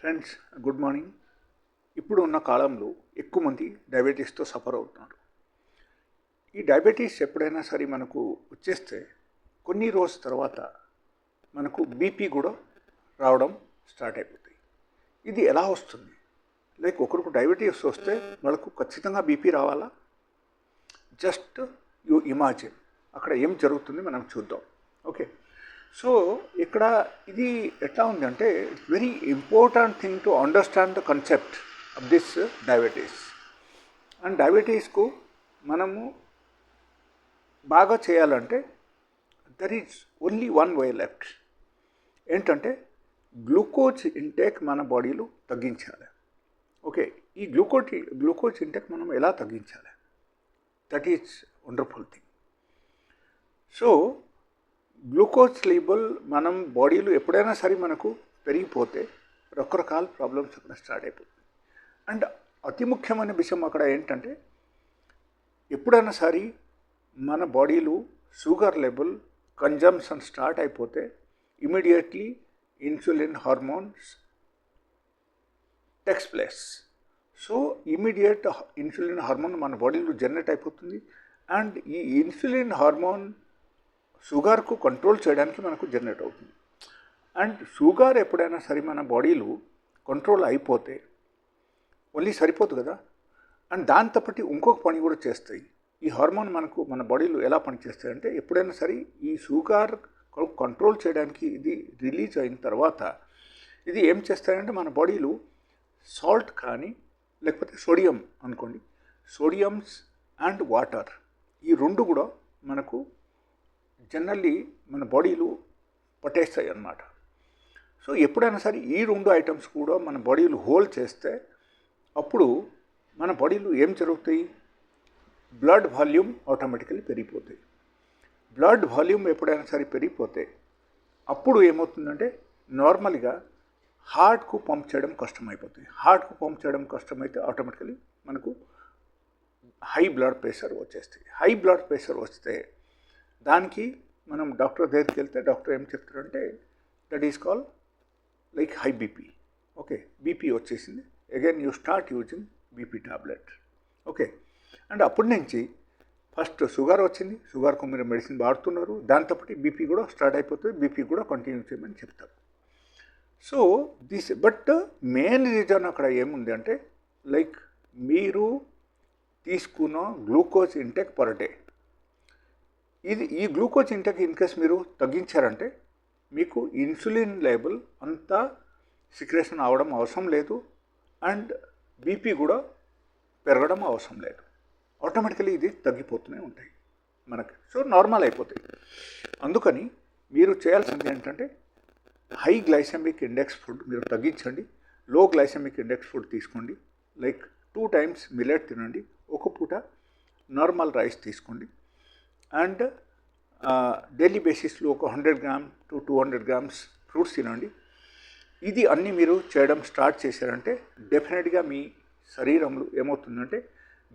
Friends good morning ఇప్పుడు ఉన్న కాలంలో ఎక్కువ మంది డయాబెటీస్తో సఫర్ అవుతున్నారు. ఈ డయాబెటీస్ ఎప్పుడైనా సరే మనకు వచ్చేస్తే కొన్ని రోజుల తర్వాత మనకు బీపీ కూడా రావడం స్టార్ట్ అయిపోతాయి. ఇది ఎలా వస్తుంది? లైక్ ఒకరికి డయాబెటీస్ వస్తే వాళ్ళకు ఖచ్చితంగా బీపీ రావాలా? జస్ట్ యు ఇమాజిన్ అక్కడ ఏం జరుగుతుంది? మనం చూద్దాం. ఓకే సో ఇక్కడ ఇది ఎట్లా ఉందంటే it's very important thing to understand the concept of this diabetes and డయాబెటీస్కు మనము బాగా చేయాలంటే there is only one way left ఏంటంటే గ్లూకోజ్ ఇంటేక్ మన బాడీలో తగ్గించాలి. ఓకే ఈ గ్లూకోజ్ గ్లూకోజ్ ఇంటేక్ మనం ఎలా తగ్గించాలి? That is wonderful thing so glucose label మనం బాడీలో ఎప్పుడైనా సరే మనకు పెరిగిపోతే రకరకాల ప్రాబ్లమ్స్ అక్కడ స్టార్ట్ అయిపోతుంది అండ్ అతి ముఖ్యమైన విషయం అక్కడ ఏంటంటే ఎప్పుడైనా సరే మన బాడీలో షుగర్ లెవెల్ కన్జంప్షన్ స్టార్ట్ అయిపోతే immediately insulin hormones takes place. So immediate insulin hormone మన బాడీలో జనరేట్ అయిపోతుంది. అండ్ ఈ ఇన్సులిన్ హార్మోన్ షుగర్కు కంట్రోల్ చేయడానికి మనకు జనరేట్ అవుతుంది. అండ్ షుగర్ ఎప్పుడైనా సరే మన బాడీలో కంట్రోల్ అయిపోతే ఓన్లీ సరిపోదు కదా? అండ్ దాంతోపాటు ఇంకొక పని కూడా చేస్తాయి. ఈ హార్మోన్ మనకు మన బాడీలో ఎలా పనిచేస్తాయి అంటే ఎప్పుడైనా సరే ఈ షుగర్ కంట్రోల్ చేయడానికి ఇది రిలీజ్ అయిన తర్వాత ఇది ఏం చేస్తాయంటే మన బాడీలో సాల్ట్ కానీ లేకపోతే సోడియం అనుకోండి. సోడియమ్స్ అండ్ వాటర్ ఈ రెండు కూడా మనకు జనరల్లీ మన బాడీలు పట్టేస్తాయి అన్నమాట. సో ఎప్పుడైనా సరే ఈ రెండు ఐటమ్స్ కూడా మన బాడీలు హోల్డ్ చేస్తే అప్పుడు మన బాడీలో ఏం జరుగుతాయి? బ్లడ్ వాల్యూమ్ ఆటోమేటికలీ పెరిగిపోతాయి బ్లడ్ వాల్యూమ్ ఎప్పుడైనా సరే పెరిగిపోతే అప్పుడు ఏమవుతుందంటే నార్మల్గా హార్ట్కు పంప్ చేయడం కష్టమైపోతుంది హార్ట్కు పంప్ చేయడం కష్టమైతే ఆటోమేటికలీ మనకు హై బ్లడ్ ప్రెషర్ వచ్చేస్తాయి. హై బ్లడ్ ప్రెషర్ వస్తే దానికి మనం డాక్టర్ దగ్గరికి వెళ్తే డాక్టర్ ఏం చెప్తారంటే that is call like high BP okay BP వచ్చేసింది. Again you start using BP tablet okay and అప్పటి నుంచి ఫస్ట్ షుగర్ వచ్చింది. షుగర్కు మీరు మెడిసిన్ వాడుతున్నారు. దాంతోపాటు బీపీ కూడా స్టార్ట్ అయిపోతుంది. బీపీ కూడా కంటిన్యూ చేయమని చెప్తారు. So this but main reason అక్కడ ఏముంది అంటే లైక్ మీరు తీసుకున్న గ్లూకోజ్ ఇంటెక్ పర్ డే ఇది ఈ గ్లూకోజ్ ఇంటెక్ ఇన్ కేస్ మీరు తగ్గించారంటే మీకు ఇన్సులిన్ లేబుల్ అంతా సిక్రేషన్ అవడం అవసరం లేదు అండ్ బీపీ కూడా పెరగడం అవసరం లేదు. ఆటోమేటికలీ ఇది తగ్గిపోతూనే ఉంటాయి మనకి. సో నార్మల్ అయిపోతాయి. అందుకని మీరు చేయాల్సింది ఏంటంటే హై గ్లైసెమిక్ ఇండెక్స్ ఫుడ్ మీరు తగ్గించండి. లో గ్లైసెమిక్ ఇండెక్స్ ఫుడ్ తీసుకోండి. లైక్ టూ టైమ్స్ మిలెట్ తినండి. ఒక పూట నార్మల్ రైస్ తీసుకోండి. అండ్ డైలీ బేసిస్లో ఒక hundred gram to two hundred grams fruits తినండి. ఇది అన్నీ మీరు చేయడం స్టార్ట్ చేశారంటే డెఫినెట్గా మీ శరీరంలో ఏమవుతుందంటే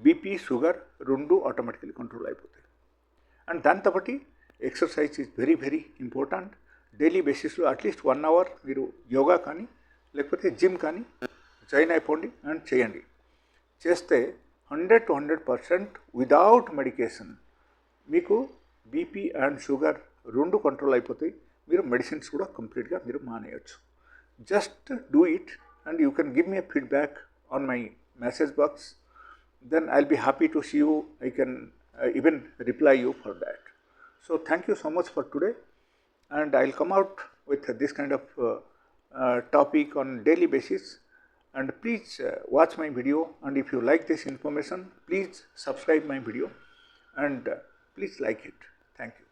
బీపీ షుగర్ రెండు ఆటోమేటికలీ కంట్రోల్ అయిపోతాయి. అండ్ దాంతోపాటు exercise is very very important. Daily బేసిస్లో అట్లీస్ట్ వన్ అవర్ మీరు యోగా కానీ లేకపోతే జిమ్ కానీ జాయిన్ అయిపోండి అండ్ చేయండి. చేస్తే hundred to hundred percent without medication మీకు బీపీ అండ్ షుగర్ రెండు కంట్రోల్ అయిపోతాయి మీరు మెడిసిన్స్ కూడా కంప్లీట్గా మీరు మానేయచ్చు just do it and you can give me a feedback on my message box then I'll be happy to see you. I can uh, even reply you for that. So thank you so much for today, and I'll come out with this kind of uh, uh, topic on daily basis. And please watch my video. And if you like this information, please subscribe my video, and please like it. Thank you.